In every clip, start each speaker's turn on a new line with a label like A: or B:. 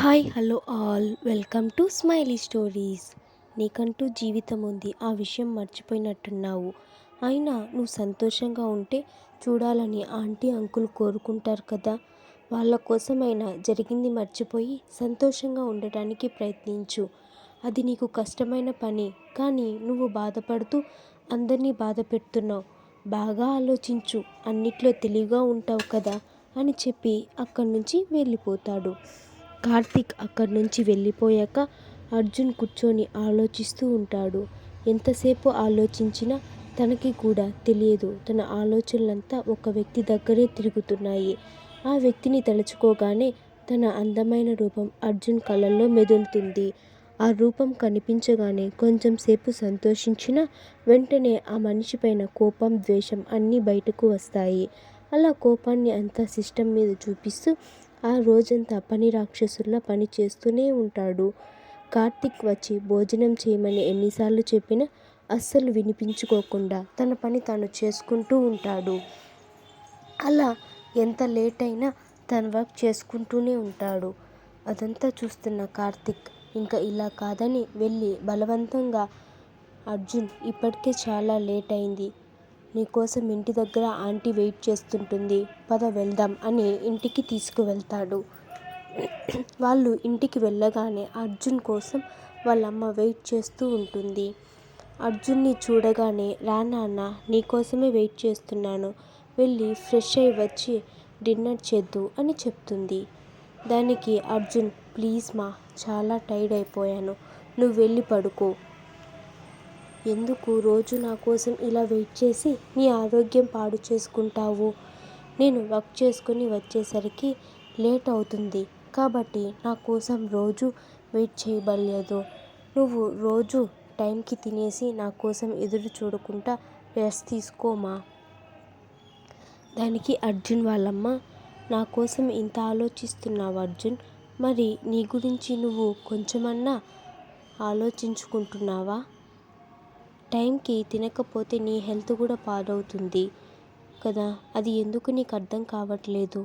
A: Hi hello all welcome to smiley stories నీకంటూ జీవితం ఉంది. ఆ విషయం మర్చిపోయినట్టున్నావు. అయినా నువ్వు సంతోషంగా ఉంటే చూడాలని ఆంటీ అంకుల్ కోరుకుంటారు కదా. వాళ్ళ కోసమైనా జరిగింది మర్చిపోయి సంతోషంగా ఉండటానికి ప్రయత్నించు. అది నీకు కష్టమైన పని. కానీ నువ్వు బాధపడుతూ అందరినీ బాధ పెడుతున్నావు. బాగా ఆలోచించు. అన్నిట్లో తెలివిగా ఉంటావు కదా అని చెప్పి అక్కడి నుంచి వెళ్ళిపోతాడు. కార్తీక్ అక్కడి నుంచి వెళ్ళిపోయాక అర్జున్ కూర్చొని ఆలోచిస్తూ ఉంటాడు. ఎంతసేపు ఆలోచించినా తనకి కూడా తెలియదు. తన ఆలోచనలంతా ఒక వ్యక్తి దగ్గరే తిరుగుతున్నాయి. ఆ వ్యక్తిని తలుచుకోగానే తన అందమైన రూపం అర్జున్ కళ్ళల్లో మెదులుతుంది. ఆ రూపం కనిపించగానే కొంచెం సేపు సంతోషించిన వెంటనే ఆ మనిషి పైన కోపం ద్వేషం అన్నీ బయటకు వస్తాయి. అలా కోపాన్ని అంతా సిస్టమ్ మీద చూపిస్తూ ఆ రోజంతా పని రాక్షసుల్లా పని చేస్తూనే ఉంటాడు. కార్తిక్ వచ్చి భోజనం చేయమని ఎన్నిసార్లు చెప్పినా అస్సలు వినిపించుకోకుండా తన పని తాను చేసుకుంటూ ఉంటాడు. అలా ఎంత లేట్ అయినా తన వర్క్ చేసుకుంటూనే ఉంటాడు. అదంతా చూస్తున్న కార్తిక్ ఇంకా ఇలా కాదని వెళ్ళి బలవంతంగా అర్జున్ ఇప్పటికే చాలా లేట్ అయింది. నీకోసం ఇంటి దగ్గర ఆంటీ వెయిట్ చేస్తుంటుంది. పద వెళ్దాం అని ఇంటికి తీసుకువెళ్తాడు. వాళ్ళు ఇంటికి వెళ్ళగానే అర్జున్ కోసం వాళ్ళమ్మ వెయిట్ చేస్తూ ఉంటుంది. అర్జున్ని చూడగానే రా నాన్న నీకోసమే వెయిట్ చేస్తున్నాను. వెళ్ళి ఫ్రెష్ అయ్యి వచ్చి డిన్నర్ చేద్దు అని చెప్తుంది. దానికి అర్జున్ ప్లీజ్ మా చాలా టైర్డ్ అయిపోయాను. నువ్వు వెళ్ళి పడుకో. ఎందుకు రోజు నా కోసం ఇలా వెయిట్ చేసి నీ ఆరోగ్యం పాడు చేసుకుంటావు? నేను వర్క్ చేసుకుని వచ్చేసరికి లేట్ అవుతుంది. కాబట్టి నా కోసం రోజు వెయిట్ చేయబడలేదు. నువ్వు రోజు టైంకి తినేసి నా కోసం ఎదురు చూడకుండా రెస్ట్ తీసుకోమా? దానికి అర్జున్ వాళ్ళమ్మ నా కోసం ఇంత ఆలోచిస్తున్నావు అర్జున్? మరి నీ గురించి నువ్వు కొంచెమన్నా ఆలోచించుకుంటున్నావా? టైంకి తినకపోతే నీ హెల్త్ కూడా పాడవుతుంది కదా? అది ఎందుకు నీకు అర్థం కావట్లేదు?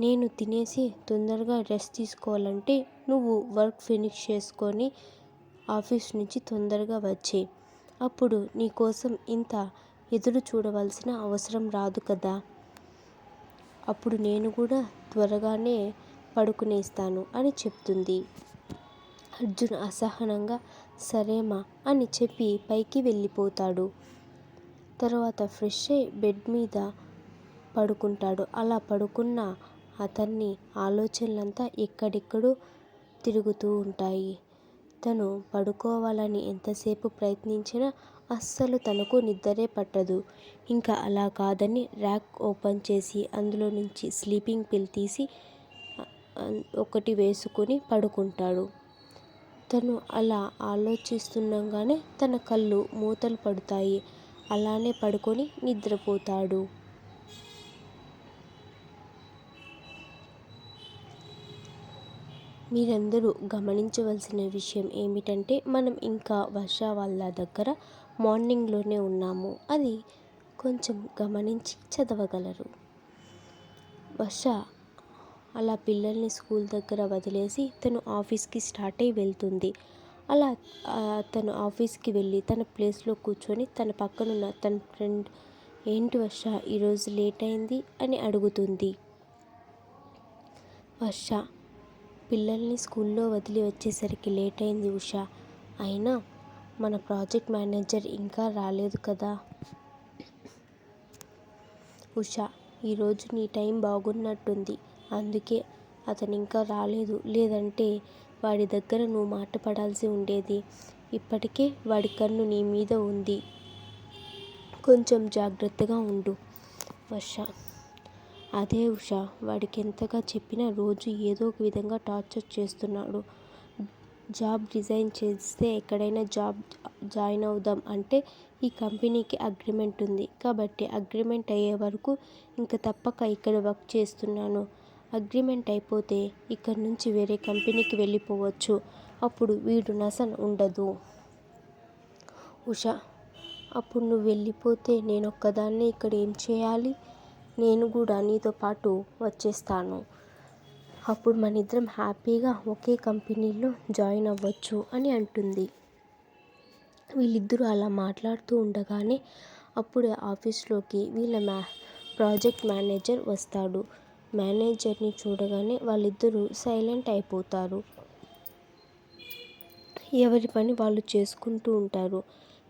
A: నేను తినేసి తొందరగా రెస్ట్ తీసుకోవాలంటే నువ్వు వర్క్ ఫినిష్ చేసుకొని ఆఫీస్ నుంచి తొందరగా వచ్చే. అప్పుడు నీ కోసం ఇంత ఎదురు చూడవలసిన అవసరం రాదు కదా? అప్పుడు నేను కూడా త్వరగానే పడుకునేస్తాను అని చెప్తుంది. అర్జున్ అసహనంగా సరేమా అని చెప్పి పైకి వెళ్ళిపోతాడు. తర్వాత ఫ్రెష్ అయి బెడ్ మీద పడుకుంటాడు. అలా పడుకున్న అతన్ని ఆలోచనలంతా ఎక్కడెక్కడో తిరుగుతూ ఉంటాయి. తను పడుకోవాలని ఎంతసేపు ప్రయత్నించినా అస్సలు తనకు నిద్రే పట్టదు. ఇంకా అలా కాదని ర్యాక్ ఓపెన్ చేసి అందులో నుంచి స్లీపింగ్ పిల్ తీసి ఒకటి వేసుకొని పడుకుంటాడు. తను అలా ఆలోచిస్తుండగానే తన కళ్ళు మూతలు పడతాయి. అలానే పడుకొని నిద్రపోతాడు. మీరందరూ గమనించవలసిన విషయం ఏమిటంటే మనం ఇంకా వర్ష వాళ్ళ దగ్గర మార్నింగ్లోనే ఉన్నాము. అది కొంచెం గమనించి చదవగలరు. వర్ష అలా పిల్లల్ని స్కూల్ దగ్గర వదిలేసి తను ఆఫీస్కి స్టార్ట్ అయ్యి వెళ్తుంది. అలా తను ఆఫీస్కి వెళ్ళి తన ప్లేస్లో కూర్చొని తన పక్కనున్న తన ఫ్రెండ్ ఏంటి వర్ష ఈరోజు లేట్ అయింది? అని అడుగుతుంది. వర్ష పిల్లల్ని స్కూల్లో వదిలి వచ్చేసరికి లేట్ అయింది ఉష. అయినా మన ప్రాజెక్ట్ మేనేజర్ ఇంకా రాలేదు కదా? ఉష ఈరోజు నీ టైం బాగున్నట్టుంది. అందుకే అతను ఇంకా రాలేదు. లేదంటే వాడి దగ్గర నువ్వు మాట పడాల్సి ఉండేది. ఇప్పటికే వాడి కన్ను నీ మీద ఉంది. కొంచెం జాగ్రత్తగా ఉండు. వర్ష అదే ఉష. వాడికి ఎంతగా చెప్పినా రోజు ఏదో ఒక విధంగా టార్చర్ చేస్తున్నాడు. జాబ్ రిజైన్ చేస్తే ఎక్కడైనా జాబ్ జాయిన్ అవుదాం అంటే ఈ కంపెనీకి అగ్రిమెంట్ ఉంది. కాబట్టి అగ్రిమెంట్ అయ్యే వరకు ఇంకా తప్పక ఇక్కడ వర్క్ చేస్తున్నాను. అగ్రిమెంట్ అయిపోతే ఇక్కడ నుంచి వేరే కంపెనీకి వెళ్ళిపోవచ్చు. అప్పుడు వీడు నసన్ ఉండదు. ఉష అప్పుడు నువ్వు వెళ్ళిపోతే నేను ఒక్కదాన్నే ఇక్కడ ఏం చేయాలి? నేను కూడా నీతో పాటు వచ్చేస్తాను. అప్పుడు మన ఇద్దరం హ్యాపీగా ఒకే కంపెనీలో జాయిన్ అవ్వచ్చు అని అంటుంది. వీళ్ళిద్దరూ అలా మాట్లాడుతూ ఉండగానే అప్పుడే ఆఫీస్లోకి వీళ్ళ మ్యా ప్రాజెక్ట్ మేనేజర్ వస్తాడు. మేనేజర్ని చూడగానే వాళ్ళిద్దరూ సైలెంట్ అయిపోతారు. ఎవరి పని వాళ్ళు చేసుకుంటూ ఉంటారు.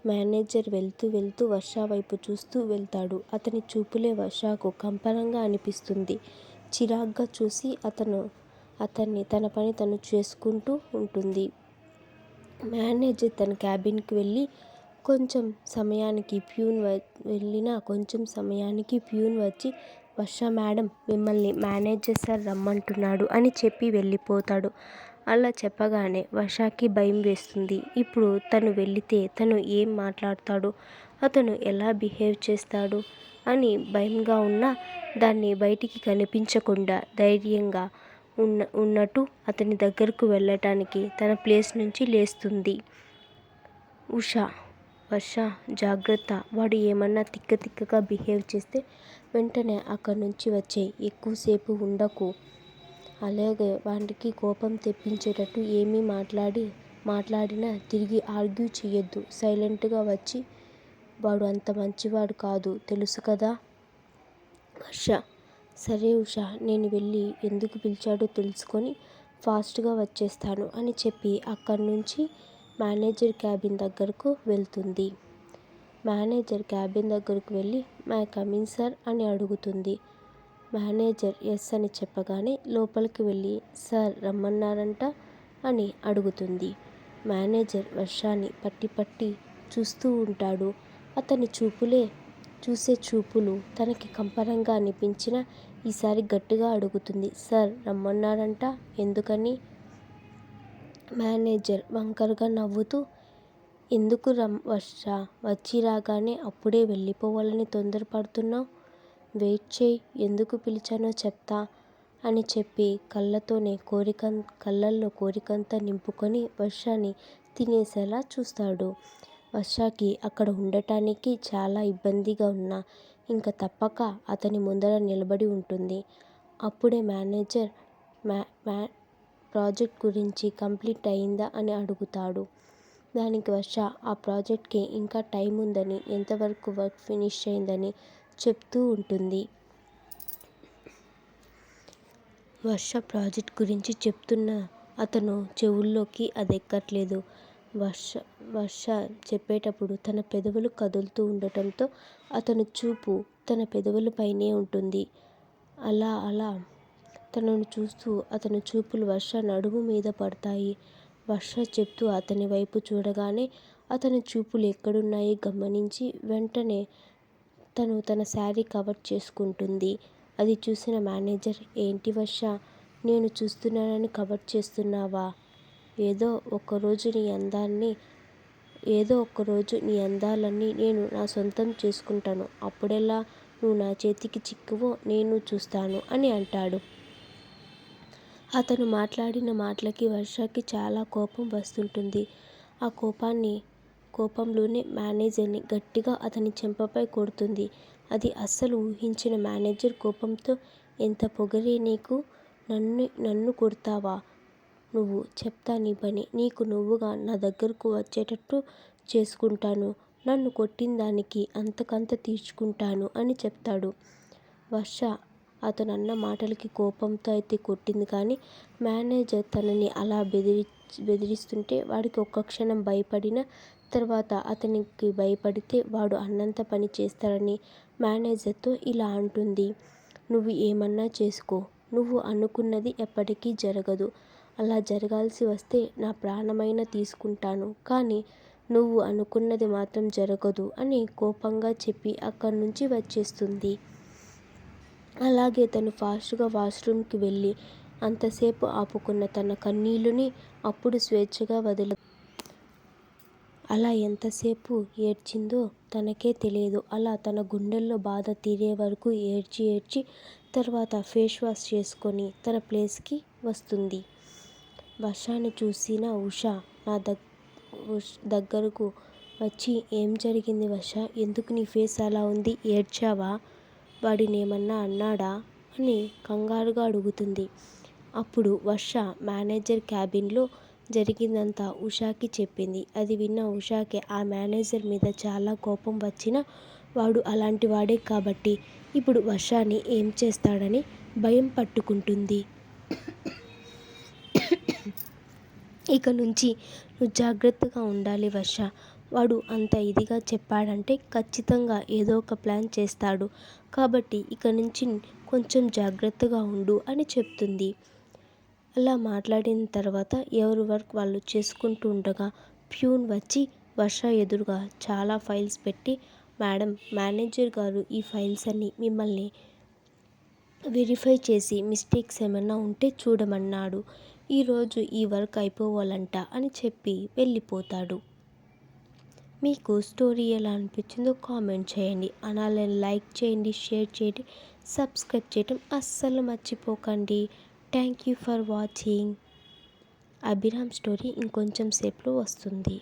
A: మేనేజర్ వెళ్తూ వెళ్తూ వర్ష వైపు చూస్తూ వెళ్తాడు. అతని చూపులే వర్షకు కంపనంగా అనిపిస్తుంది. చిరాగ్గా చూసి అతను అతన్ని తన పని తను చేసుకుంటూ ఉంటుంది. మేనేజర్ తన క్యాబిన్కి వెళ్ళి కొంచెం సమయానికి ప్యూన్ వెళ్ళిన కొంచెం సమయానికి ప్యూన్ వచ్చి వర్ష మేడం మిమ్మల్ని మేనేజర్ సార్ రమ్మంటున్నాడు అని చెప్పి వెళ్ళిపోతాడు. అలా చెప్పగానే వర్షకి భయం వేస్తుంది. ఇప్పుడు తను వెళితే తను ఏం మాట్లాడతాడు? అతను ఎలా బిహేవ్ చేస్తాడు? అని భయంగా ఉన్న దాన్ని బయటికి కనిపించకుండా ధైర్యంగా ఉన్న ఉన్నట్టు అతని దగ్గరకు వెళ్ళటానికి తన ప్లేస్ నుంచి లేస్తుంది. ఉష వర్ష జాగ్రత్త. వాడు ఏమన్నా తిక్క తిక్కగా బిహేవ్ చేస్తే వెంటనే అక్కడి నుంచి వచ్చేయి. ఎక్కువసేపు ఉండకు. అలాగే వాడికి కోపం తెప్పించేటట్టు ఏమీ మాట్లాడి మాట్లాడినా తిరిగి ఆర్గ్యూ చేయొద్దు సైలెంట్గా వచ్చి వాడు అంత మంచివాడు కాదు తెలుసు కదా? వర్ష సరే ఉష నేను వెళ్ళి ఎందుకు పిలిచాడో తెలుసుకొని ఫాస్ట్గా వచ్చేస్తాను అని చెప్పి అక్కడి నుంచి మేనేజర్ క్యాబిన్ దగ్గరకు వెళ్తుంది. మేనేజర్ క్యాబిన్ దగ్గరకు వెళ్ళి మై కమిన్ సార్ అని అడుగుతుంది. మేనేజర్ ఎస్ అని చెప్పగానే లోపలికి వెళ్ళి సార్ రమ్మన్నారంట అని అడుగుతుంది. మేనేజర్ వర్షాన్ని పట్టి పట్టి చూస్తూ ఉంటాడు. అతని చూపులే చూసే చూపులు తనకి కంపరంగా అనిపించిన ఈసారి గట్టిగా అడుగుతుంది. సార్ రమ్మన్నారంట ఎందుకని? మేనేజర్ వంకరగా నవ్వుతూ ఎందుకు రమ్ వర్ష వచ్చి రాగానే అప్పుడే వెళ్ళిపోవాలని తొందరపడుతున్నావు? వెయిట్ చేయి ఎందుకు పిలిచానో చెప్తా అని చెప్పి కళ్ళతోనే కోరిక కళ్ళల్లో కోరికంతా నింపుకొని వర్షాన్ని తినేసేలా చూస్తాడు. వర్షకి అక్కడ ఉండటానికి చాలా ఇబ్బందిగా ఉన్నా ఇంకా తప్పక అతని ముందర నిలబడి ఉంటుంది. అప్పుడే మేనేజర్ మ్యా మ్యా ప్రాజెక్ట్ గురించి కంప్లీట్ అయిందా అని అడుగుతాడు. దానికి వర్ష ఆ ప్రాజెక్ట్కి ఇంకా టైం ఉందని ఎంతవరకు వర్క్ ఫినిష్ అయిందని చెప్తూ ఉంటుంది. వర్ష ప్రాజెక్ట్ గురించి చెప్తున్న అతను చెవుల్లోకి అది ఎక్కట్లేదు వర్ష వర్ష చెప్పేటప్పుడు తన పెదవులు కదులుతూ ఉండటంతో అతను చూపు తన పెదవులపైనే ఉంటుంది. అలా అలా తనను చూస్తూ అతని చూపులు వర్ష నడుము మీద పడతాయి. వర్ష చెప్తూ అతని వైపు చూడగానే అతని చూపులు ఎక్కడున్నాయి గమనించి వెంటనే తను తన శారీ కవర్ చేసుకుంటుంది. అది చూసిన మేనేజర్ ఏంటి వర్ష? నేను చూస్తున్నానని కవర్ చేస్తున్నావా? ఏదో ఒకరోజు నీ అందాన్ని ఏదో ఒకరోజు నీ అందాలన్నీ నేను నా సొంతం చేసుకుంటాను. అప్పుడెలా నువ్వు నా చేతికి చిక్కువో నేను చూస్తాను అని అంటాడు. అతను మాట్లాడిన మాటలకి వర్షకి చాలా కోపం వస్తుంటుంది. ఆ కోపాన్ని కోపంలోనే మేనేజర్ని గట్టిగా అతని చెంపపై కొడుతుంది. అది అస్సలు ఊహించిన మేనేజర్ కోపంతో ఎంత పొగరే నీకు? నన్ను నన్ను కొడతావా? నువ్వు చెప్తా నీ పని. నీకు నువ్వుగా నా దగ్గరకు వచ్చేటట్టు చేసుకుంటాను. నన్ను కొట్టిన దానికి అంతకంత తీర్చుకుంటాను అని చెప్తాడు. వర్ష అతను అన్న మాటలకి కోపంతో అయితే కొట్టింది కానీ మేనేజర్ తనని అలా బెదిరి బెదిరిస్తుంటే వాడికి ఒక్క క్షణం భయపడిన తర్వాత అతనికి భయపడితే వాడు అన్నంత పని చేస్తాడని మేనేజర్తో ఇలా అంటుంది. నువ్వు ఏమన్నా చేసుకో. నువ్వు అనుకున్నది ఎప్పటికీ జరగదు. అలా జరగాల్సి వస్తే నా ప్రాణమైన తీసుకుంటాను. కానీ నువ్వు అనుకున్నది మాత్రం జరగదు అని కోపంగా చెప్పి అక్కడి నుంచి వచ్చేస్తుంది. అలాగే తను ఫాస్ట్గా వాష్రూమ్కి వెళ్ళి అంతసేపు ఆపుకున్న తన కన్నీళ్ళని అప్పుడు స్వేచ్ఛగా వదిలి అలా ఎంతసేపు ఏడ్చిందో తనకే తెలియదు. అలా తన గుండెల్లో బాధ తీరే వరకు ఏడ్చి ఏడ్చి తర్వాత ఫేస్ వాష్ చేసుకొని తన ప్లేస్కి వస్తుంది. వర్షాన్ని చూసిన ఉష నా దగ్ దగ్గరకు వచ్చి ఏం జరిగింది వర్ష? ఎందుకు నీ ఫేస్ అలా ఉంది? ఏడ్చావా? వాడినేమన్నా అన్నాడా? అని కంగారుగా అడుగుతుంది. అప్పుడు వర్ష మేనేజర్ క్యాబిన్లో జరిగిందంతా ఉషాకి చెప్పింది. అది విన్న ఉషాకి ఆ మేనేజర్ మీద చాలా కోపం వచ్చిన వాడు అలాంటి వాడే కాబట్టి ఇప్పుడు వర్షాన్ని ఏం చేస్తాడని భయం పట్టుకుంటుంది. ఇక నుంచి నువ్వు జాగ్రత్తగా ఉండాలి వర్ష. వాడు అంత ఇదిగా చెప్పాడంటే ఖచ్చితంగా ఏదో ఒక ప్లాన్ చేస్తాడు. కాబట్టి ఇక నుంచి కొంచెం జాగ్రత్తగా ఉండు అని చెప్తుంది. అలా మాట్లాడిన తర్వాత ఎవరి వర్క్ వాళ్ళు చేసుకుంటూ ఉండగా ప్యూన్ వచ్చి వర్ష ఎదురుగా చాలా ఫైల్స్ పెట్టి మేడం మేనేజర్ గారు ఈ ఫైల్స్ అన్ని మిమ్మల్ని వెరిఫై చేసి మిస్టేక్స్ ఏమైనా ఉంటే చూడమన్నాడు. ఈరోజు ఈ వర్క్ అయిపోవాలంట అని చెప్పి వెళ్ళిపోతాడు. మీకు స్టోరీ ఎలా అనిపించిందో కామెంట్ చేయండి. అలానే లైక్ చేయండి షేర్ చేయండి సబ్స్క్రైబ్ చేయడం అస్సలు మర్చిపోకండి. Thank you for watching Abhiram story ఇంకొంచెం సేపులో వస్తుంది.